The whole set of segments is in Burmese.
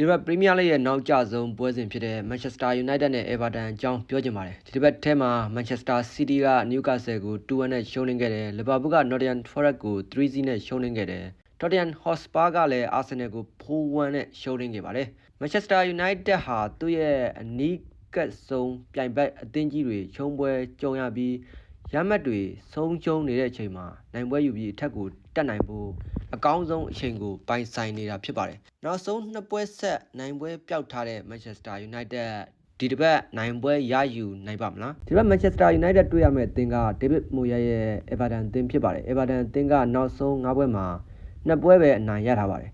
ဒီတစ်ပတ်ပရီးမီးယားလိရဲ့နောက်ကျဆုံးပွဲစဉ်ဖြစ်တဲ့ Manchester United နဲ့ Everton အကြောင်းပြောချင်ပါတယ်ဒီတစ်ပတ်ထဲမှာ Manchester City က Newcastle ကို2-1နဲ့ရှုံးနိမ့်ခဲ့တယ် Liverpool က Nottingham Forest ကို3-0နဲ့ရှုံးနိမ့်ခဲ့တယ် Tottenham Hotspur ကလည်း Arsenal ကို4-1နဲ့ရှုံးနိမ့်ခဲ့ပါတယ် Manchester United ဟာသူ့ရဲ့အနီးကပ်ဆုံးပြိုင်ဘက်အသင်းကြီးတွေချုံးပွဲကြုံရပြီး ရမတ်တွေဆုံးရှုံးနေတဲ့အချိန်မှာနိုင်ပွဲယူပြီးအထက်ကိုတက်နိုင်ဖို့အကောင်းဆုံးအချိန်ကိုပိုင်ဆိုင်နေတာဖြစ်ပါတယ်။နောက်ဆုံးနှစ်ပွဲဆက်နိုင်ပွဲပျောက်ထားတဲ့ Manchester United ဒီတစ်ပတ်နိုင်ပွဲရယူနိုင်ပါမလားဒီတစ်ပတ် Manchester United တွေ့ရမယ့်အသင်းက David Moyes ရဲ့ Everton အသင်းဖြစ်ပါတယ် Everton အသင်းကနောက်ဆုံး၅ပွဲမှာနှစ်ပွဲပဲအနိုင်ရထားပါတယ်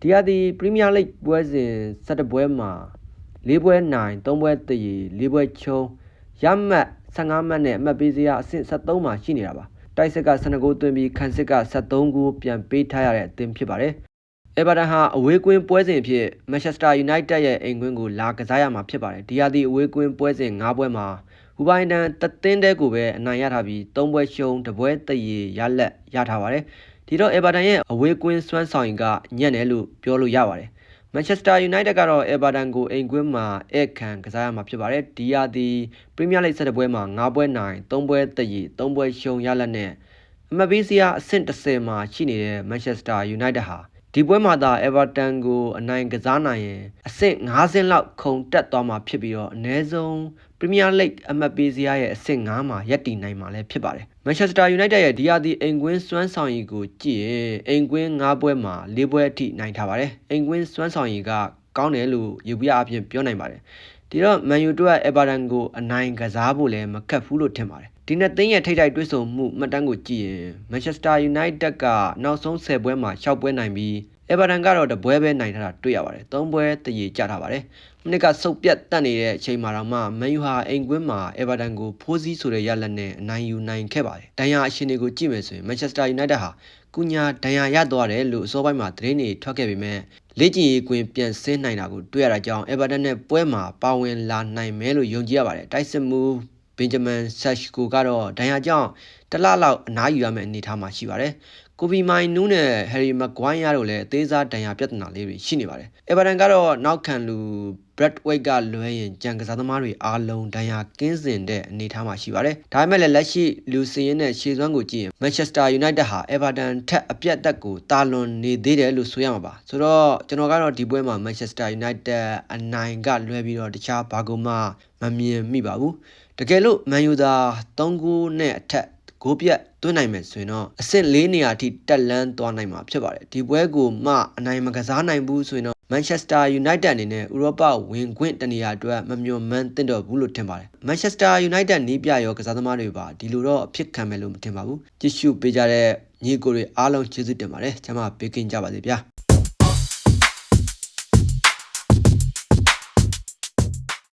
ဒီဟာဒီ Premier League ပွဲစဉ်17ပွဲမှာ၄ပွဲနိုင်၃ပွဲတည်၄ပွဲချုံးရမှတ် 15မှတ်နဲ့အမှတ်ပေးစရာအဆင့်73မှာရှိနေတာပါတိုက်စစ်က12ဂိုးသွင်းပြီးခန်းစစ်က73ဂိုးပြန်ပေးထားရတဲ့အသင်းဖြစ်ပါတယ်။ Everton ဟာအဝေးကွင်းပွဲစဉ်အဖြစ် Manchester United ရဲ့အိမ်ကွင်းကိုလာကစားရမှာဖြစ်ပါတယ်။ဒီဟာဒီအဝေးကွင်းပွဲစဉ်၅ပွဲမှာဟူဘိုင်တန်တသင်းတဲကိုပဲအနိုင်ရထားပြီး၃ပွဲရှုံးတစ်ပွဲတည်ရလက်ရထားပါတယ်။ဒီတော့ Everton ရဲ့အဝေးကွင်းစွမ်းဆောင်ရင်ကညံ့တယ်လို့ပြောလို့ရပါတယ်။ Manchester United ကတော့ Everton ကိုအိမ်ကွင်းမှာဧည့်ခံကစားရမှာဖြစ်ပါတယ်။ဒီဟာဒီ Premier League 17ပွဲမှာ9ပွဲနိုင်3ပွဲတည်3ပွဲရှုံးရလက်နဲ့အမှတ်ပေးစရာအဆင့်30မှာရှိနေတဲ့ Manchester United ဟာ ဒီပွဲမှာသာ Everton ကိုအနိုင်ကစားနိုင်ရင်အဆင့်5ဆင့်လောက်ခုန်တက်သွားမှာဖြစ်ပြီးတော့အနည်းဆုံး Premier League အမှတ်ပေးစရာရဲ့အဆင့်5မှာရပ်တည်နိုင်မှာလည်းဖြစ်ပါတယ်။ Manchester United ရဲ့ဒီဟာဒီအိမ်ကွင်းစွမ်းဆောင်ရည်ကိုကြည့်ရင်အိမ်ကွင်း5ပွဲမှာ4ပွဲအထိနိုင်ထားပါတယ်။အိမ်ကွင်းစွမ်းဆောင်ရည်ကကောင်းတယ်လို့ယူပြအပြင်ပြောနိုင်ပါတယ်။ဒီတော့ Man U တို့က Everton ကိုအနိုင်ကစားဖို့လည်းမခက်ဘူးလို့ထင်ပါတယ်။ ဒီနှစ်သင်းရဲ့ထိပ်တိုက်တွေ့ဆုံမှုမှတ်တမ်းကိုကြည့်ရင် Manchester United ကနောက်ဆုံး10ပွဲမှာ6ပွဲနိုင်ပြီး Everton ကတော့တပွဲပဲနိုင်ထားတာတွေ့ရပါတယ်။3ပွဲတည်ကြထားပါတယ်။မနစ်ကစုပ်ပြတ်တက်နေတဲ့အချိန်မှာတော့မှ Man U ဟာအိမ်ကွင်းမှာ Everton ကိုဖိုးစည်းဆိုတဲ့ရလဒ်နဲ့အနိုင်ယူနိုင်ခဲ့ပါတယ်။ဒဏ်ရာအရှင်တွေကိုကြည့်မယ်ဆိုရင် Manchester United ဟာကုညာဒဏ်ရာရသွားတယ်လို့အစောပိုင်းမှာသတင်းတွေထွက်ခဲ့ပေမဲ့လေ့ကျင့်ရေးကွင်းပြန်ဆင်းနိုင်တာကိုတွေ့ရတာကြောင့် Everton နဲ့ပွဲမှာပါဝင်လာနိုင်မယ်လို့ယုံကြည်ရပါတယ်။တိုက်စစ်မှု ဘင်ဂျမန်ဆက်ရှ်ကိုကတော့ဒဏ်ရာကြောင့် တလလောက်အနားယူရမယ့်အနေအထားမှာရှိပါတယ်။ကိုဘီမိုင်နူးနဲ့ဟယ်ရီမက်ဂွိုင်းယာတို့လည်းအသေးစားဒဏ်ရာပြဿနာလေးတွေရှိနေပါတယ်။ Everton ကတော့နောက်ခံလူ Bradway ကလွဲရင်ကြံကစားသမားတွေအားလုံးဒဏ်ရာကင်းစင်တဲ့အနေအထားမှာရှိပါတယ်။ဒါပေမဲ့လည်းလက်ရှိလူစင်းနဲ့ရှေ့စွမ်းကိုကြည့်ရင် Manchester United ဟာ Everton ထက်အပြတ်တက်ကိုတာလွန်နေသေးတယ်လို့ဆိုရမှာပါ။ဆိုတော့ကျွန်တော်ကတော့ဒီပွဲမှာ Manchester United အနိုင်ကလွဲပြီးတော့တခြားဘာကူမှမမြင်မိပါဘူး။တကယ်လို့ Man U သာ3ဂိုးနဲ့အထက် ဂိုးပြတ်သွင်းနိုင်မယ်ဆိုရင်တော့အဆင့်၄နေရာထိတက်လန်းသွားနိုင်မှာဖြစ်ပါတယ်ဒီပွဲကိုမှအနိုင်မကစားနိုင်ဘူးဆိုရင်တော့ Manchester United အနေနဲ့ဥရောပဝင်ခွင့်တနေရာအတွက်မမျှော်မှန်းသင့်တော့ဘူးလို့ထင်ပါတယ် Manchester United နီးပြရောကစားသမားတွေပါဒီလိုတော့အဖြစ်ခံမယ်လို့မထင်ပါဘူးကြည့်ရှုပေးကြတဲ့ညီကိုတွေအားလုံးကျေးဇူးတင်ပါတယ်ကျွန်မပေးကင်းကြပါစေဗျာ